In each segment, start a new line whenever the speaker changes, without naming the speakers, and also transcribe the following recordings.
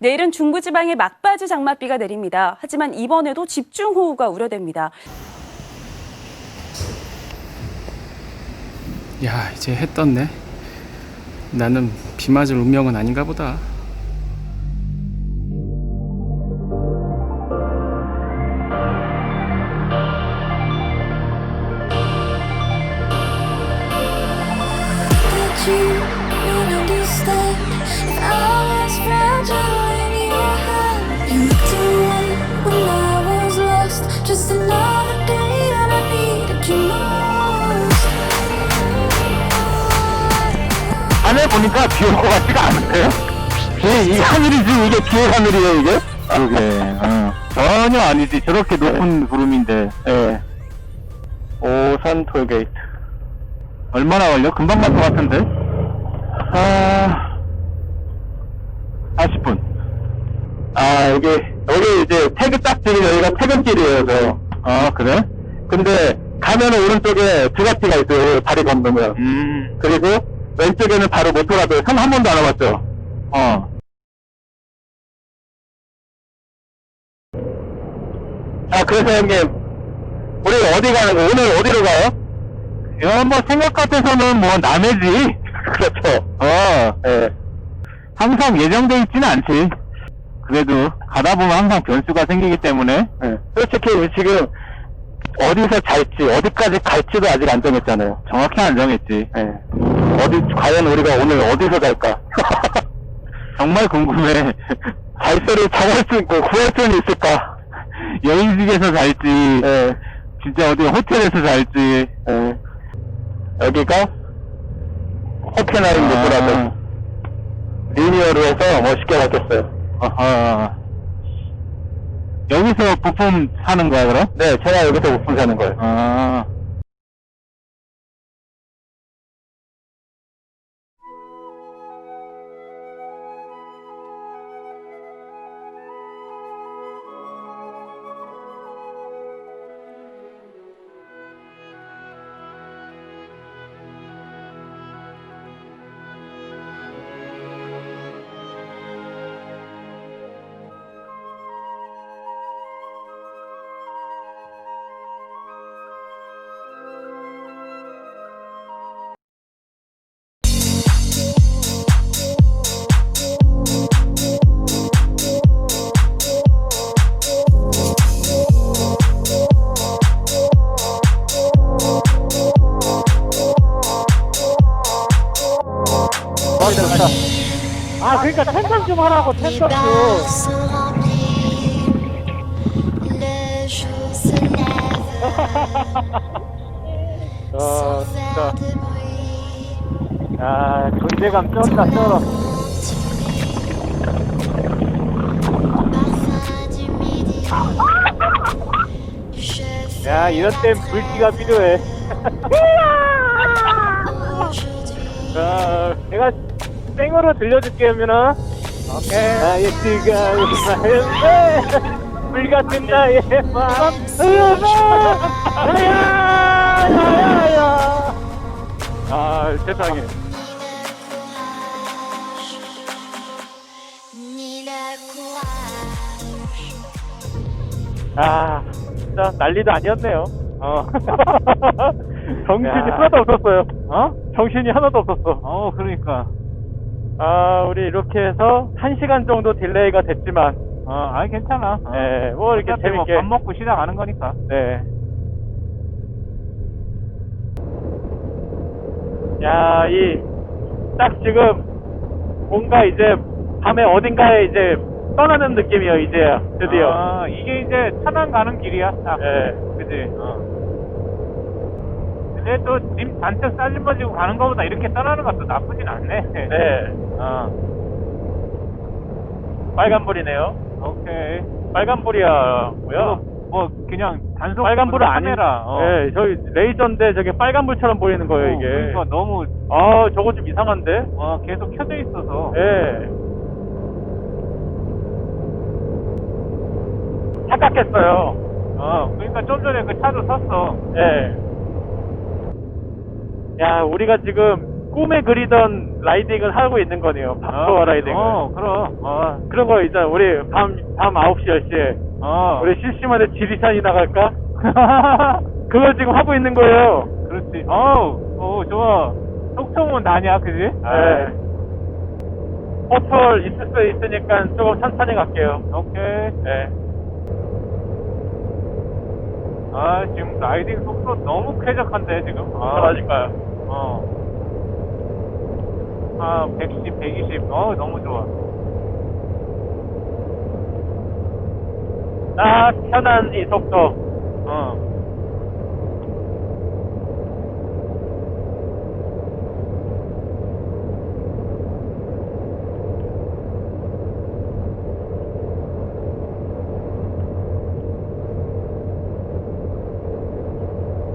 내일은 중부지방에 막바지 장맛비가 내립니다. 하지만 이번에도 집중호우가 우려됩니다.
야 이제 해 떴네 나는 비 맞을 운명은 아닌가 보다
you
하늘 보니까 비 올 것 같지가 않은데요? 이, 이 하늘이 지금 이게 비의 하늘이에요, 이게? 그러게, 어. 전혀 아니지. 저렇게 높은 구름인데. 예. 오산 톨게이트. 얼마나 걸려? 금방 갈 것 같은데? 아, 40분. 아, 여기, 여기 이제 태그딱지는 여기가 퇴근길이에요, 저. 아, 그래? 근데, 가면은 오른쪽에 두가티가 있어요, 다리 건너면. 음. 그리고, 왼쪽에는 바로 모토라도 선 한 번도 안 와봤죠? 어. 아, 그래서 형님, 우리 어디 가는 거, 오늘 어디로 가요? 야, 뭐, 생각 같아서는 뭐, 남해지. 그렇죠. 어, 예. 항상 예정돼 있지는 않지. 그래도, 가다 보면 항상 변수가 생기기 때문에. 예. 솔직히, 우리 지금, 어디서 잘지, 어디까지 갈지도 아직 안 정했잖아요. 정확히 안 정했지. 예. 어디, 과연 우리가 오늘 어디서 잘까? 정말 궁금해. 발소를 정할 수 있고, 구할 수는 있을까? 여인식에서 잘지, 진짜 어디 호텔에서 잘지, 여기가 호펜하임 로드라고 리니어로 해서 멋있게 바뀌었어요. 아하. 여기서 부품 사는 거야, 그럼? 네, 제가 여기서 부품 사는 거예요. 아.
아 그러니까 텐션 좀 하라고 텐션 좀
sont remplis, le jour se lève
어,
bruit.
야 존재감 쩐다 쩔어 야 이런 땐 불기가 필요해 자 내가 생으로 들려줄게 하면은 나의 지가 있는데 불 같은 나의 마음 야야야야. 아 세상에.
ni le courage.
아 진짜 난리도 아니었네요. 어. 정신이
야.
하나도 없었어요. 어 정신이 하나도 없었어.
어, 그러니까.
아 우리 이렇게 해서 한 시간 정도 딜레이가 됐지만
어, 아니, 괜찮아. 어.
네, 뭐 이렇게
어차피 뭐
재밌게
밥 먹고 시작하는 거니까.
네. 야, 이, 딱 지금, 뭔가 이제, 밤에 어딘가에 이제, 떠나는 느낌이에요, 이제, 드디어.
아, 이게 이제 천안 가는 길이야. 딱.
네.
그지? 어. 근데 또 짐 잔뜩 싸질머지고 가는 거보다 이렇게 떠나는 것도 나쁘진 않네.
네.
어.
빨간불이네요.
오케이.
빨간불이야고요.
뭐 그냥 단속
빨간불은 아니,
카메라. 어.
네, 저기 레이저인데 저게 빨간불처럼 보이는 거예요,
어,
이게.
그러니까 너무
아, 저거 좀 이상한데?
어, 계속 켜져 있어서.
예. 착각했어요.
어, 그러니까 좀 전에 그 차도 섰어.
예. 야, 우리가 지금 꿈에 그리던 라이딩을 하고 있는 거네요. 라이딩을.
어, 그럼. 어.
그럼 그런 거 있잖아. 우리 밤, 밤 9시, 10시에.
어.
우리 심심한데 지리산이 나갈까? 그걸 지금 하고 있는 거예요.
그렇지. 어우, 오, 좋아. 속초면 나냐, 그지?
네. 포털 있을 수 있으니까 조금 천천히 갈게요.
오케이.
네.
아, 지금 라이딩 속도 너무 쾌적한데, 지금. 아,
그러니까요.
어. 아, 110, 120. 어, 너무 좋아.
딱 편한 이 속도.
어.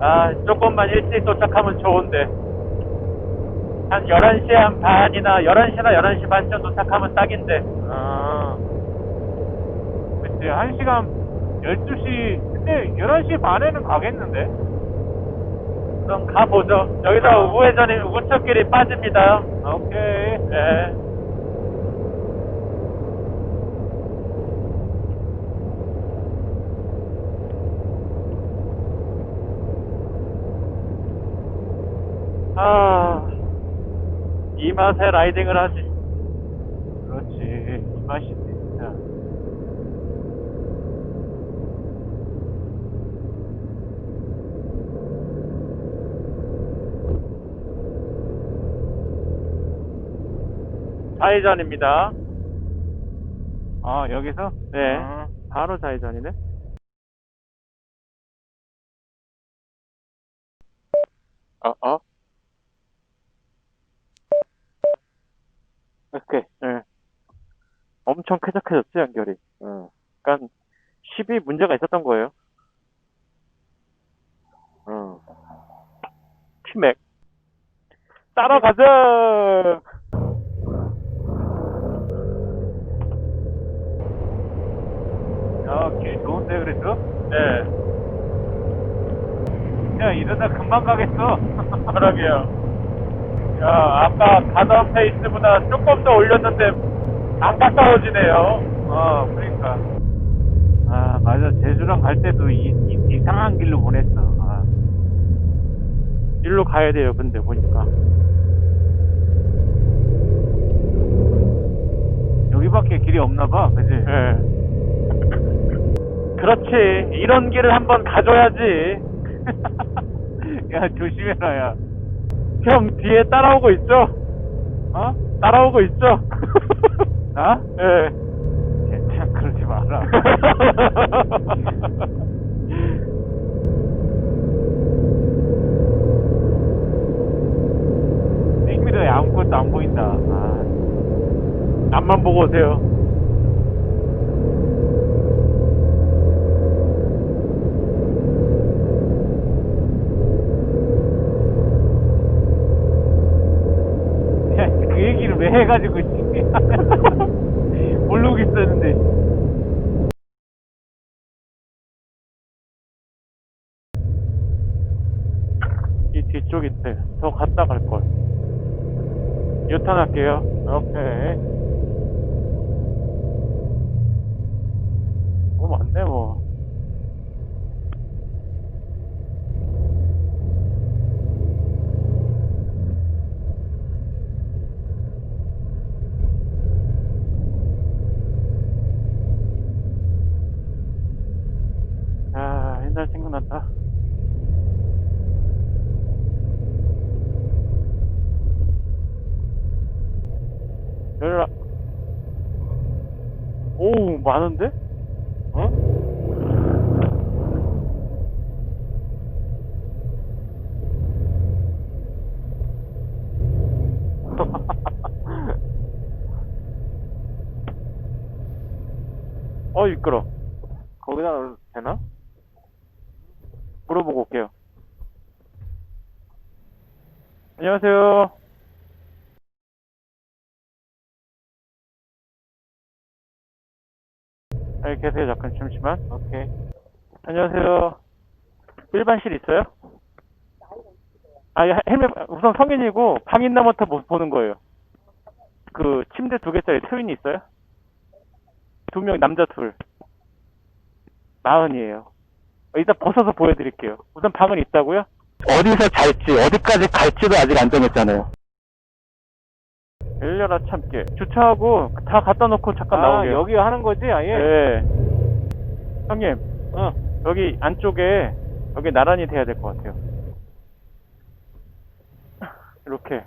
아, 조금만 일찍 도착하면 좋은데. 한 11시 한 반이나 11시나 11시 반쯤 도착하면 딱인데.
아. 그치, 1시간, 12시, 근데 11시 반에는 가겠는데?
그럼 가보죠. 여기다 우회전이 우측길이 빠집니다.
오케이.
네. 아, 이 맛에 라이딩을 하지.
그렇지. 이 맛이지, 진짜.
좌회전입니다.
아, 여기서?
네.
아,
바로 좌회전이네. 어, 어? 예. 엄청 쾌적해졌지, 연결이. 응. 그니까, 10이 문제가 있었던 거예요. 응. 치맥. 따라가자!
야, 길 좋은데, 그래도?
네.
야, 이러다 금방 가겠어.
그러게요. 야, 아까 가던 페이스보다 조금 더 올렸는데, 안 가까워지네요.
어, 그러니까. 아, 맞아. 제주랑 갈 때도 이, 이, 상한 길로 보냈어. 아.
일로 가야 돼요, 근데 보니까.
여기밖에 길이 없나 봐, 그지?
예. 그렇지. 이런 길을 한번 가줘야지.
야, 조심해라, 야.
형, 뒤에 따라오고 있죠?
어?
따라오고 있죠?
나?
예.
괜찮, 그러지 마라. 땡미러에 아무것도 안 보인다. 아,
앞만 보고 오세요.
해가지고, 씨. 모르고 있었는데.
이 뒤쪽인데, 더 갔다 갈걸. 유턴할게요.
오케이.
뭐 맞네, 뭐. 생각난다. 열라. 오, 많은데? 어? 어, 미끄러. 거기다 되나? 물어보고 올게요. 안녕하세요. 여기 계세요, 잠깐, 잠시만. 오케이. 안녕하세요. 일반실 있어요? 아, 예, 헬멧, 우선 성인이고, 방인 나머터 못 보는 거예요. 그, 침대 두 개짜리 트윈이 있어요? 두 명 남자 둘 마흔이에요 일단 벗어서 보여드릴게요 우선 방은 있다고요?
어디서 잘지, 어디까지 갈지도 아직 안 정했잖아요.
열려라 참깨 주차하고 다 갖다 놓고 잠깐
아,
나오게요
여기 하는 거지, 아예?
예 형님
어.
여기 안쪽에 여기 나란히 돼야 될 것 같아요 이렇게